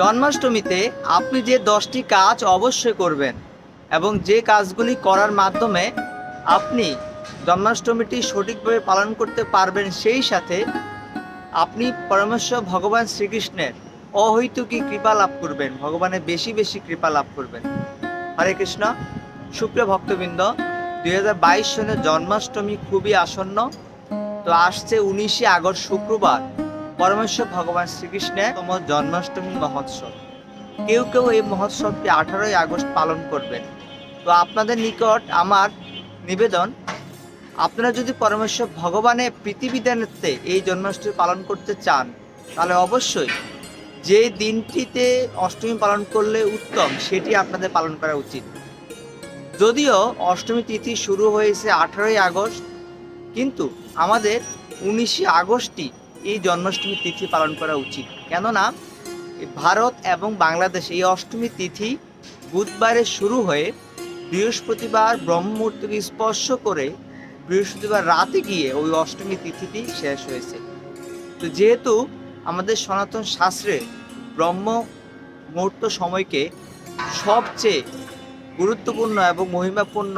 জন্মাষ্টমীতে আপনি যে দশটি কাজ অবশ্যই করবেন এবং যে কাজগুলি করার মাধ্যমে আপনি জন্মাষ্টমীটি সঠিকভাবে পালন করতে পারবেন সেই সাথে আপনি পরমেশ্বর ভগবান শ্রীকৃষ্ণের অহৈতুকী কৃপা লাভ করবেন, ভগবানের বেশি বেশি কৃপা লাভ করবেন। হরে কৃষ্ণ। সুপ্রিয় ভক্তবৃন্দ, দুই হাজার বাইশ সনের জন্মাষ্টমী খুবই আসন্ন। তো আসছে উনিশে আগস্ট শুক্রবার। পরমেশ্বর ভগবান শ্রীকৃষ্ণের জন্মাষ্টমী মহোৎসব। কেউ কেউ এই মহোৎসবটি আঠারোই আগস্ট পালন করবেন। তো আপনাদের নিকট আমার নিবেদন, আপনারা যদি পরমেশ্বর ভগবানের প্রীতিবিধানেতে এই জন্মাষ্টমী পালন করতে চান, তাহলে অবশ্যই যে দিনটিতে অষ্টমী পালন করলে উত্তম, সেটি আপনাদের পালন করা উচিত। যদিও অষ্টমী তিথি শুরু হয়েছে আঠারোই আগস্ট, কিন্তু আমাদের উনিশে আগস্টই এই জন্মাষ্টমী তিথি পালন করা উচিত। কেননা ভারত এবং বাংলাদেশে এই অষ্টমী তিথি বুধবারে শুরু হয়ে বৃহস্পতিবার ব্রহ্মমূর্তিকে স্পর্শ করে বৃহস্পতিবার রাতে গিয়ে ওই অষ্টমী তিথিটি শেষ হয়েছে। তো যেহেতু আমাদের সনাতন শাস্ত্রে ব্রহ্ম মুহূর্ত সময়কে সবচেয়ে গুরুত্বপূর্ণ এবং মহিমাপূর্ণ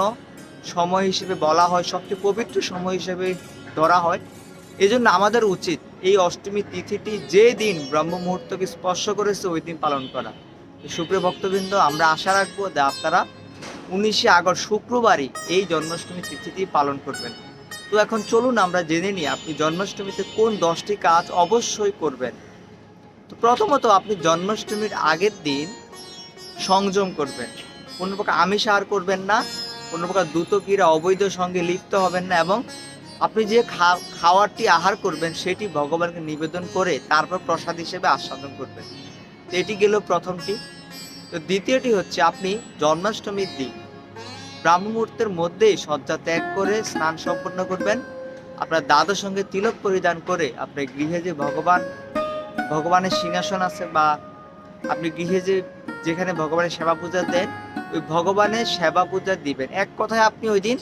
সময় হিসেবে বলা হয়, সবচেয়ে পবিত্র সময় হিসেবে ধরা হয় এজন্য আমাদের উচিত এই অষ্টমী তিথিটি যে দিন ব্রহ্ম মুহূর্তকে স্পর্শ করেছে, ওই দিন পালন করা। সুপ্রিয় ভক্তবৃন্দ, আমরা আশা রাখব যে আপনারা উনিশে আগস্ট শুক্রবারই এই জন্মাষ্টমী তিথিটি পালন করবেন। তো এখন চলুন আমরা জেনে নিই আপনি জন্মাষ্টমীতে কোন দশটি কাজ অবশ্যই করবেন। তো প্রথমত আপনি জন্মাষ্টমীর আগের দিন সংযম করবেন। কোনো প্রকার আমিষ আর করবেন না, কোনো প্রকার দ্রুত ক্রীড়া অবৈধ সঙ্গে লিপ্ত হবেন না এবং আপনি যে খাওয়ারটি আহার করবেন, সেটি ভগবানকে নিবেদন করে তারপর প্রসাদ হিসেবে আস্বাদন করবেন। এটি গেল প্রথমটি। তো দ্বিতীয়টি হচ্ছে, আপনি জন্মাষ্টমীর দিন ব্রাহ্ম মুহূর্তের মধ্যেই শয্যা ত্যাগ করে স্নান সম্পন্ন করবেন। আপনার দাদার সঙ্গে তিলক পরিধান করে আপনার গৃহে যে ভগবান, ভগবানের সিংহাসন আছে বা আপনি গৃহে যে, যেখানে ভগবানের সেবা পূজা দেন, ওই ভগবানের সেবা পূজা দিবেন। এক কথায় আপনি ওই দিন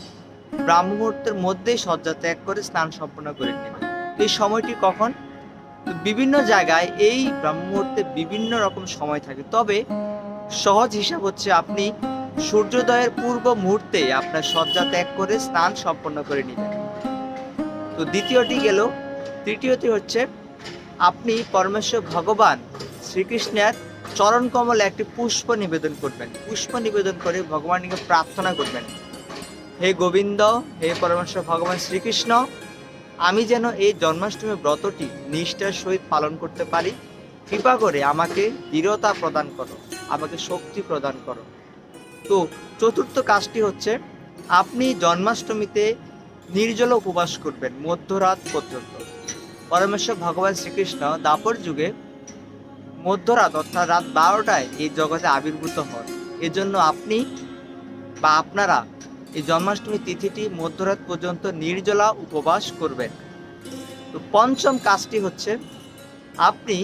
ব্রাহ্ম মুহূর্তের মধ্যেই শয্যা ত্যাগ করে স্নান সম্পন্ন করে নেবেন এই সময়টি কখন? বিভিন্ন জায়গায় এই ব্রাহ্ম মুহূর্তে বিভিন্ন রকম সময় থাকে। তবে সহজ হিসাব হচ্ছে আপনি সূর্যোদয়ের পূর্ব মুহূর্তে আপনার শয্যা ত্যাগ করে স্নান সম্পন্ন করে নেবেন তো দ্বিতীয়টি গেল, তৃতীয়টি হচ্ছে আপনি পরমেশ্বর ভগবান শ্রীকৃষ্ণের চরণ কমলে একটি পুষ্প নিবেদন করবেন। পুষ্প নিবেদন করে ভগবানকে প্রার্থনা করবেন। হে গোবিন্দ, হে পরমেশ্বর ভগবান শ্রীকৃষ্ণ, আমি যেন এই জন্মাষ্টমী ব্রতটি নিষ্ঠার সহিত পালন করতে পারি, কৃপা করে আমাকে দৃঢ়তা প্রদান করো, আমাকে শক্তি প্রদান করো। তো চতুর্থ কাজটি হচ্ছে, আপনি জন্মাষ্টমীতে নির্জল উপবাস করবেন মধ্যরাত পর্যন্ত। পরমেশ্বর ভগবান শ্রীকৃষ্ণ দাপর যুগে মধ্যরাত অর্থাৎ রাত বারোটায় এই জগতে আবির্ভূত হন। এজন্য আপনি বা আপনারা এই জন্মাষ্টমী তিথিটি মধ্যরাত পর্যন্ত নির্জলা উপবাস করবেন। তো পঞ্চম কাজটি হচ্ছে, আপনি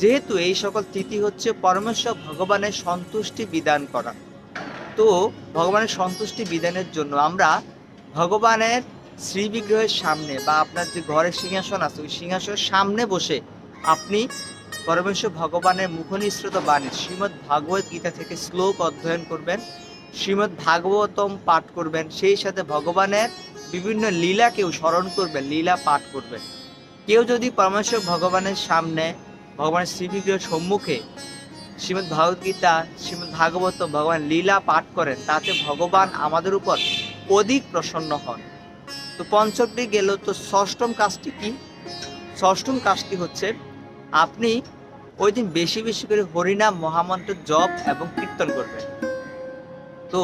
যেহেতু এই সকল তিথি হচ্ছে পরমেশ্বর ভগবানের সন্তুষ্টি বিধান করা। তো ভগবানের সন্তুষ্টি বিধানের জন্য আমরা ভগবানের শ্রীবিগ্রহের সামনে বা আপনার যে ঘরের সিংহাসন আছে, ওই সিংহাসনের সামনে বসে আপনি পরমেশ্বর ভগবানের মুখনিসৃত বাণী শ্রীমদ্ ভাগবত গীতা থেকে শ্লোক অধ্যয়ন করবেন। শ্রীমৎ ভাগবতম পাঠ করবেন, সেই সাথে ভগবানের বিভিন্ন লীলাকেও স্মরণ করবেন, লীলা পাঠ করবেন। কেউ যদি পরমেশ্বর ভগবানের সামনে, ভগবানের শ্রীবিগ্রহের সম্মুখে শ্রীমৎ ভাগবত গীতা শ্রীমৎ ভাগবত ভগবান লীলা পাঠ করেন, তাতে ভগবান আমাদের উপর অধিক প্রসন্ন হন। তো পঞ্চমটি গেল, তো ষষ্ঠম কাজটি কি? ষষ্ঠম কাজটি হচ্ছে, আপনি ওই দিন বেশি বেশি করে হরিনাম মহামন্ত্র জপ এবং কীর্তন করবেন। তো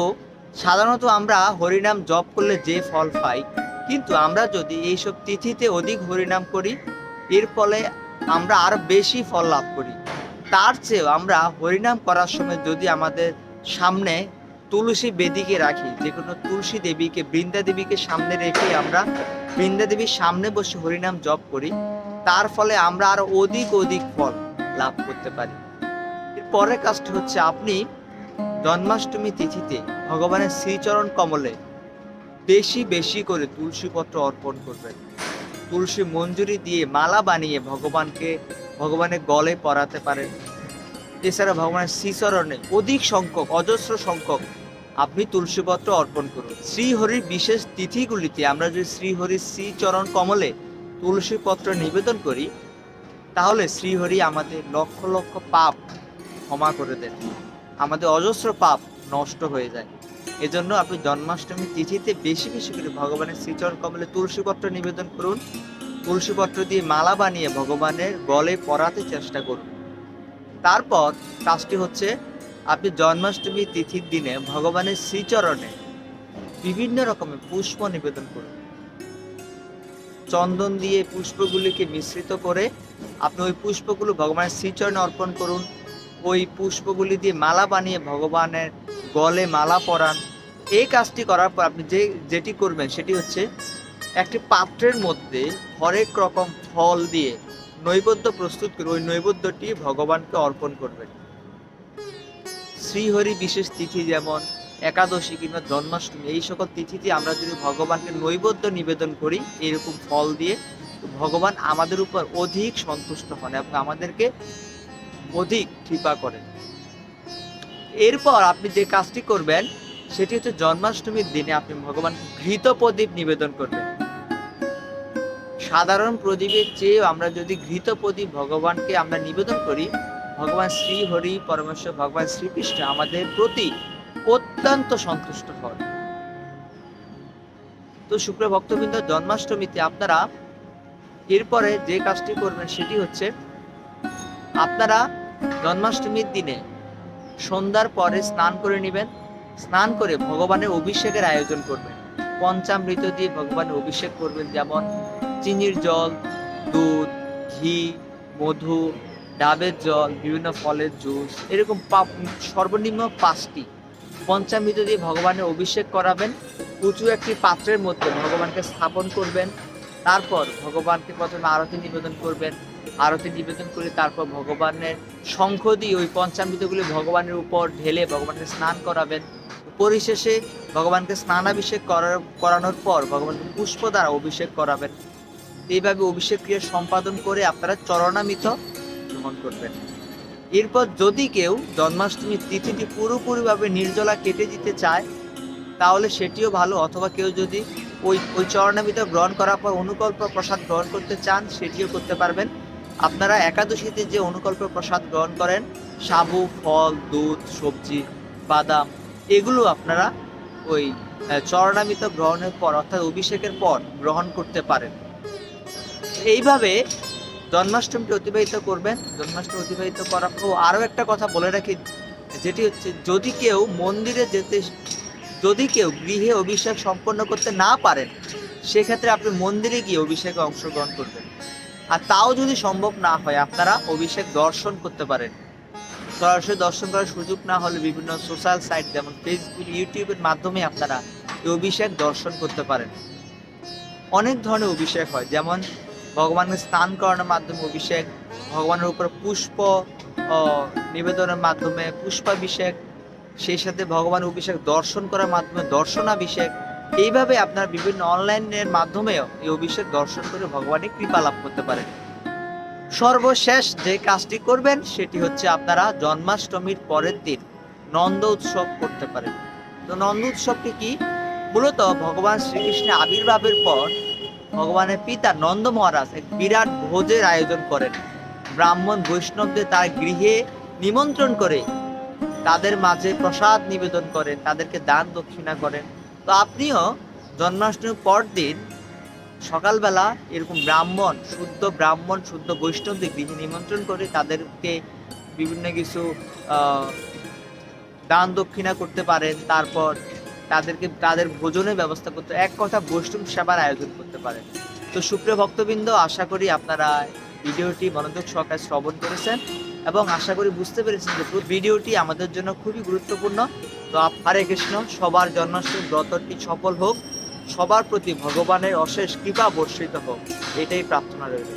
সাধারণত আমরা হরিনাম জপ করলে যে ফল পাই, কিন্তু আমরা যদি এইসব তিথিতে অধিক হরিনাম করি, এর ফলে আমরা আরও বেশি ফল লাভ করি। তার চেয়েও আমরা হরিনাম করার সময় যদি আমাদের সামনে তুলসী বেদিকে রাখি যে কোনো তুলসী দেবীকে, বৃন্দা দেবীকে সামনে রেখে আমরা বৃন্দা দেবীর সামনে বসে হরিনাম জপ করি, তার ফলে আমরা আরও অধিক অধিক ফল লাভ করতে পারি। এর পরের কাজটি হচ্ছে আপনি জন্মাষ্টমী তিথিতে ভগবানের শ্রীচরণ কমলে বেশি বেশি করে তুলসী পত্র অর্পণ করবেন। তুলসী মঞ্জুরি দিয়ে মালা বানিয়ে ভগবানকে, ভগবানের গলে পরাতে পারেন। এছাড়া ভগবানের শ্রীচরণে অধিক সংখ্যক, অজস্র সংখ্যক আপনি তুলসীপত্র অর্পণ করুন। শ্রীহরির বিশেষ তিথিগুলিতে আমরা যদি শ্রীহরির শ্রীচরণ কমলে তুলসী পত্র নিবেদন করি, তাহলে শ্রীহরি আমাদের লক্ষ লক্ষ পাপ ক্ষমা করে দেন। আমাদের অজস্র পাপ নষ্ট হয়ে যায়। এজন্য আপনি জন্মাষ্টমী তিথিতে বেশি বেশি করে ভগবানের শ্রীচরণ কমলে তুলসীপত্র নিবেদন করুন। তুলসীপত্র দিয়ে মালা বানিয়ে ভগবানের গলে পরাতে চেষ্টা করুন। তারপর কাজটি হচ্ছে, আপনি জন্মাষ্টমী তিথির দিনে ভগবানের শ্রীচরণে বিভিন্ন রকমের পুষ্প নিবেদন করুন। চন্দন দিয়ে পুষ্পগুলিকে মিশ্রিত করে আপনি ওই পুষ্পগুলো ভগবানের শ্রীচরণে অর্পণ করুন। ওই পুষ্পগুলি দিয়ে মালা বানিয়ে ভগবানের গলে মালা পরান। এই কাজটি করার পর আপনি যে, যেটি করবেন সেটি হচ্ছে একটি পাত্রের মধ্যে হরেক রকম ফল দিয়ে নৈবেদ্য প্রস্তুত করে ওই নৈবেদ্যটি ভগবানকে অর্পণ করবেন। শ্রীহরি বিশেষ তিথি যেমন, একাদশী কিংবা জন্মাষ্টমী, এই সকল তিথিতে আমরা যদি ভগবানকে নৈবেদ্য নিবেদন করি, এরকম ফল দিয়ে ভগবান আমাদের উপর অধিক সন্তুষ্ট হন এবং আমাদেরকে অধিক কৃপা করেন। এরপর আপনি যে কাজটি করবেন, সেটি হচ্ছে জন্মাষ্টমীর দিনে আপনি ভগবান ঘৃত প্রদীপ নিবেদন করবেন। সাধারণ প্রদীপের চেয়ে আমরা যদি ঘৃত প্রদীপ ভগবানকে আমরা নিবেদন করি, ভগবান শ্রী হরি পরমেশ্বর, ভগবান শ্রীকৃষ্ণ আমাদের প্রতি অত্যন্ত সন্তুষ্ট হন। তো শুক্র ভক্তবৃন্দ, জন্মাষ্টমীতে আপনারা এরপরে যে কাজটি করবেন, সেটি হচ্ছে আপনারা জন্মাষ্টমীর দিনে সন্ধ্যার পরে স্নান করে নেবেন। স্নান করে ভগবানের অভিষেকের আয়োজন করবেন। পঞ্চামৃত দিয়ে ভগবানের অভিষেক করবেন, যেমন চিনির জল, দুধ, ঘি, মধু, ডাবের জল, বিভিন্ন ফলের জুস, এরকম সর্বনিম্ন পাঁচটি। পঞ্চামৃত দিয়ে ভগবানের অভিষেক করাবেন। উঁচু একটি পাত্রের মধ্যে ভগবানকে স্থাপন করবেন। তারপর ভগবানকে প্রথমে আরতি নিবেদন করবেন। আরতি নিবেদন করে তারপর ভগবানের শঙ্খ দিয়ে ওই পঞ্চামৃতগুলি ভগবানের উপর ঢেলে ভগবানকে স্নান করাবেন। পরিশেষে ভগবানকে স্নানাভিষেক করার করানোর পর ভগবানকে পুষ্প দ্বারা অভিষেক করাবেন। এইভাবে অভিষেক ক্রিয়া সম্পাদন করে আপনারা চরণামিত গ্রহণ করবেন। এরপর যদি কেউ জন্মাষ্টমীর তিথিটি পুরোপুরিভাবে নির্জলা কেটে দিতে চায়, তাহলে সেটিও ভালো। অথবা কেউ যদি ওই ওই চরণামিত গ্রহণ করার পর অনুকল্প প্রসাদ গ্রহণ করতে চান, সেটিও করতে পারবেন। আপনারা একাদশীতে যে অনুকল্প প্রসাদ গ্রহণ করেন, সাবু, ফল, দুধ, সবজি, বাদাম, এগুলো আপনারা ওই চরণামিত গ্রহণের পর, অর্থাৎ অভিষেকের পর গ্রহণ করতে পারেন। এইভাবে জন্মাষ্টমীটি অতিবাহিত করবেন। জন্মাষ্টমী অতিবাহিত করার পর আরও একটা কথা বলে রাখি, যেটি হচ্ছে, যদি কেউ মন্দিরে যেতে যদি কেউ গৃহে অভিষেক সম্পন্ন করতে না পারেন, সেক্ষেত্রে আপনি মন্দিরে গিয়ে অভিষেকে অংশগ্রহণ করবেন। আর তাও যদি সম্ভব না হয়, আপনারা অভিষেক দর্শন করতে পারেন। সরাসরি দর্শন করার সুযোগ না হলে বিভিন্ন সোশ্যাল সাইট যেমন ফেসবুক ইউটিউবের মাধ্যমে আপনারা এই অভিষেক দর্শন করতে পারেন। অনেক ধরনের অভিষেক হয়, যেমন ভগবানকে স্নান করানোর মাধ্যমে অভিষেক, ভগবানের উপর পুষ্প নিবেদনের মাধ্যমে পুষ্পাভিষেক সেই সাথে ভগবান অভিষেক দর্শন করার মাধ্যমে দর্শনাভিষেক, এইভাবে আপনার বিভিন্ন অনলাইনের মাধ্যমেও এই অভিষেক দর্শন করে ভগবানের কৃপা লাভ করতে পারেন। সর্বশেষ যে কাজটি করবেন, সেটি হচ্ছে আপনারা জন্মাষ্টমীর পরের দিন নন্দ উৎসব করতে পারেন। তো নন্দ উৎসবটি কি? মূলত ভগবান শ্রীকৃষ্ণের আবির্ভাবের পর ভগবানের পিতা নন্দ মহারাজ এক বিরাট ভোজের আয়োজন করেন। ব্রাহ্মণ বৈষ্ণবদের তার গৃহে নিমন্ত্রণ করে তাদের মাঝে প্রসাদ নিবেদন করেন, তাদেরকে দান দক্ষিণা করেন। তো আপনিও জন্মাষ্টমীর পর দিন সকালবেলা এরকম ব্রাহ্মণ, শুদ্ধ ব্রাহ্মণ, শুদ্ধ বৈষ্ণবদের গৃহে নিমন্ত্রণ করে তাদেরকে বিভিন্ন কিছু দান দক্ষিণা করতে পারেন, তারপর তাদেরকে, তাদের ভোজনের ব্যবস্থা করতে, এক কথা বৈষ্ণব সেবার আয়োজন করতে পারেন। তো সুপ্রিয় ভক্তবৃন্দ, আশা করি আপনারা ভিডিওটি মনোযোগ সহকারে শ্রবণ করেছেন। এবং আশা করি বুঝতে পেরেছেন যে ভিডিওটি আমাদের জন্য খুবই গুরুত্বপূর্ণ। তো হরে কৃষ্ণ, সবার জন্মাষ্টমী ব্রতটি সফল হোক, সবার প্রতি ভগবানের অশেষ কৃপা বর্ষিত হোক, এটাই প্রার্থনা রইল।